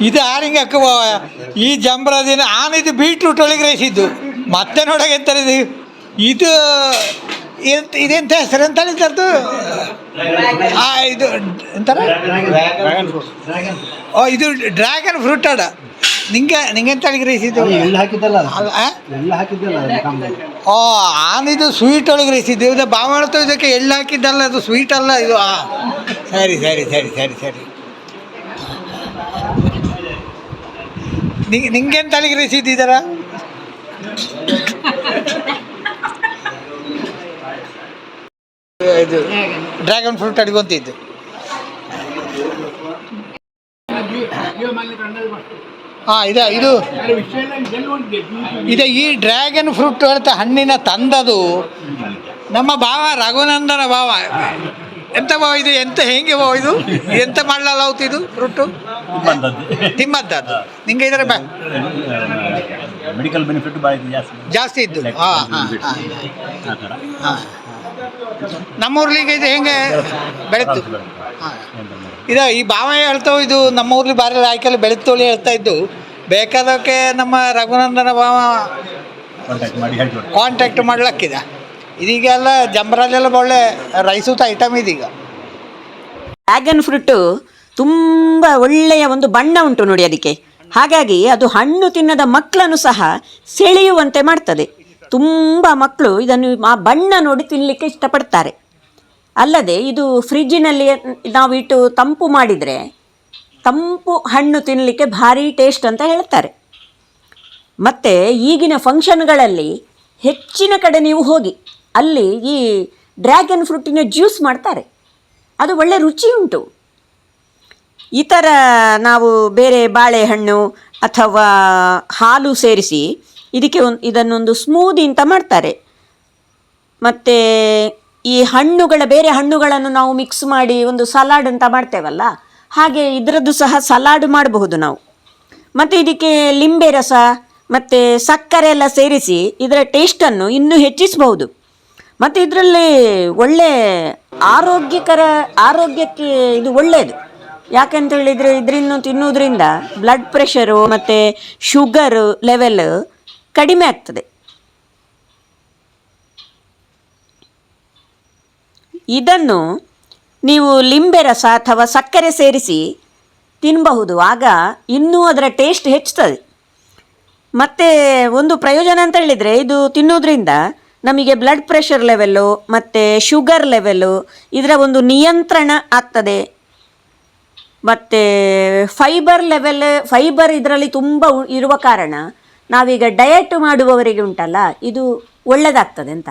ಇದು ಆರಿಂಗ್ ಅಕ್ಕವ ಈ ಜಂಬರ ದಿನ ಆನ್ ಇದು ಬೀಟ್ರೂಟ್ ಒಳಗೆ ರೈಸಿದ್ದು. ಮತ್ತೆ ನೋಡಕ್ಕೆ ಎಂತಾರೆ ಇದು? ಇದು ಎಂತ ಇದೆಂತ ಹೆಸರು ಅಂತ ಹೇಳಿದ್ದು ಆ ಇದು ಎಂತಾರ ಓ ಇದು ಡ್ರ್ಯಾಗನ್ ಫ್ರೂಟ್ ಅಡ. ನಿಂಗೆ ನಿಂಗೆ ಎಂತ ರೈಸಿದ್ದು? ಎಳ್ಳು ಹಾಕಿದ್ದಲ್ಲ. ಓ ಆನಿದು ಸ್ವೀಟ್ ಒಳಗೆ ರೈಸಿದ್ದು. ಇದು ಬಾವಳತು ಇದಕ್ಕೆ ಎಳ್ಳು ಹಾಕಿದ್ದಲ್ಲ ಅದು ಸ್ವೀಟ್ ಅಲ್ಲ ಇದು. ಆ. ಸರಿ ಸರಿ ಸರಿ ಸರಿ ಸರಿ. ನಿಂಗೆ ನಿಂಗೇನು ತಲೆಗೆ ರೈಸಿದ್ದಾರ ಇದು ಡ್ರ್ಯಾಗನ್ ಫ್ರೂಟ್ ಅಡ್ಕೊಂತಿದ್ದು. ಹಾಂ ಇದೆ ಇದು. ಇದೆ ಈ ಡ್ರ್ಯಾಗನ್ ಫ್ರೂಟ್ ಅಂತ ಹಣ್ಣಿನ ತಂದದು ನಮ್ಮ ಭಾವ ರಘುನಂದನ ಭಾವ ಎಂತ ಬಾವ ಇದು ಎಂತ ಹೆಂಗೆ ಬಾವ ಇದು? ಎಂತ ಮಾಡಲಲ್ಲ ಇದು ರೊಟ್ಟು? ತಿಮ್ಮದ್ದದ್ದು ನಿಂಗೆ ಇದರ ಬ. ಮೆಡಿಕಲ್ ಬೆನಿಫಿಟ್ ಜಾಸ್ತಿ. ಜಾಸ್ತಿ ಇದ್ದು. ಹಾಂ ಹಾಂ ನಮ್ಮೂರ್ಲಿಗೆ ಇದು ಹೆಂಗೆ ಬೆಳೆತು ಇದು ಈ ಭಾವ ಹೇಳ್ತಾವ ಇದು ನಮ್ಮ ಊರ್ಲಿ ಬಾರಿ ರಾಯ್ಕಲ್ಲಿ ಬೆಳೆತೋಳಿ ಹೇಳ್ತಾ ಇದ್ದು. ಬೇಕಾದಕ್ಕೆ ನಮ್ಮ ರಘುನಂದನ ಭಾವ ಕಾಂಟ್ಯಾಕ್ಟ್ ಮಾಡ್ಲಕ್ಕಿದೆ. ಇದೀಗೆಲ್ಲ ಜಂಬರಲ್ಲೆಲ್ಲ ಒಳ್ಳೆ ರೈಸೂತ ಐಟಮ್ ಇದೀಗ. ಡ್ರ್ಯಾಗನ್ ಫ್ರೂಟು ತುಂಬ ಒಳ್ಳೆಯ ಒಂದು ಬಣ್ಣ ಉಂಟು ನೋಡಿ ಅದಕ್ಕೆ. ಹಾಗಾಗಿ ಅದು ಹಣ್ಣು ತಿನ್ನದ ಮಕ್ಕಳನ್ನು ಸಹ ಸೆಳೆಯುವಂತೆ ಮಾಡ್ತದೆ. ತುಂಬ ಮಕ್ಕಳು ಇದನ್ನು ಆ ಬಣ್ಣ ನೋಡಿ ತಿನ್ನಲಿಕ್ಕೆ ಇಷ್ಟಪಡ್ತಾರೆ. ಅಲ್ಲದೆ ಇದು ಫ್ರಿಜ್ಜಿನಲ್ಲಿ ನಾವು ಇಟ್ಟು ತಂಪು ಮಾಡಿದರೆ ತಂಪು ಹಣ್ಣು ತಿನ್ನಲಿಕ್ಕೆ ಭಾರಿ ಟೇಸ್ಟ್ ಅಂತ ಹೇಳ್ತಾರೆ. ಮತ್ತು ಈಗಿನ ಫಂಕ್ಷನ್ಗಳಲ್ಲಿ ಹೆಚ್ಚಿನ ಕಡೆ ನೀವು ಹೋಗಿ ಅಲ್ಲಿ ಈ ಡ್ರ್ಯಾಗನ್ ಫ್ರೂಟಿನ ಜ್ಯೂಸ್ ಮಾಡ್ತಾರೆ. ಅದು ಒಳ್ಳೆ ರುಚಿ ಉಂಟು. ಈ ಥರ ನಾವು ಬೇರೆ ಬಾಳೆಹಣ್ಣು ಅಥವಾ ಹಾಲು ಸೇರಿಸಿ ಇದಕ್ಕೆ ಒಂದು ಇದನ್ನೊಂದು ಸ್ಮೂದಿ ಅಂತ ಮಾಡ್ತಾರೆ. ಮತ್ತು ಈ ಹಣ್ಣುಗಳ, ಬೇರೆ ಹಣ್ಣುಗಳನ್ನು ನಾವು ಮಿಕ್ಸ್ ಮಾಡಿ ಒಂದು ಸಲಾಡ್ ಅಂತ ಮಾಡ್ತೇವಲ್ಲ, ಹಾಗೆ ಇದರದ್ದು ಸಹ ಸಲಾಡ್ ಮಾಡಬಹುದು ನಾವು. ಮತ್ತು ಇದಕ್ಕೆ ಲಿಂಬೆ ರಸ, ಮತ್ತು ಸಕ್ಕರೆ ಎಲ್ಲ ಸೇರಿಸಿ ಇದರ ಟೇಸ್ಟನ್ನು ಇನ್ನೂ ಹೆಚ್ಚಿಸಬಹುದು. ಮತ್ತು ಇದರಲ್ಲಿ ಒಳ್ಳೆ ಆರೋಗ್ಯಕರ ಆರೋಗ್ಯಕ್ಕೆ ಇದು ಒಳ್ಳೆಯದು ಯಾಕಂತ ಹೇಳಿದರೆ ಇದರಿಂದ ತಿನ್ನೋದ್ರಿಂದ ಬ್ಲಡ್ ಪ್ರೆಷರು ಮತ್ತು ಶುಗರು ಲೆವೆಲ್ ಕಡಿಮೆ ಆಗ್ತದೆ. ಇದನ್ನು ನೀವು ಲಿಂಬೆ ರಸ ಅಥವಾ ಸಕ್ಕರೆ ಸೇರಿಸಿ ತಿನ್ನಬಹುದು ಆಗ ಇನ್ನೂ ಅದರ ಟೇಸ್ಟ್ ಹೆಚ್ಚುತ್ತದೆ. ಮತ್ತು ಒಂದು ಪ್ರಯೋಜನ ಅಂತ ಹೇಳಿದರೆ ಇದು ತಿನ್ನೋದ್ರಿಂದ ನಮಗೆ ಬ್ಲಡ್ ಪ್ರೆಷರ್ ಲೆವೆಲ್ಲು ಮತ್ತು ಶುಗರ್ ಲೆವೆಲ್ಲು ಇದರ ಒಂದು ನಿಯಂತ್ರಣ ಆಗ್ತದೆ. ಮತ್ತು ಫೈಬರ್ ಲೆವೆಲ್ ಫೈಬರ್ ಇದರಲ್ಲಿ ತುಂಬ ಇರುವ ಕಾರಣ ನಾವೀಗ ಡಯಟ್ ಮಾಡುವವರಿಗೆ ಉಂಟಲ್ಲ, ಇದು ಒಳ್ಳೆಯದಾಗ್ತದೆ ಅಂತ.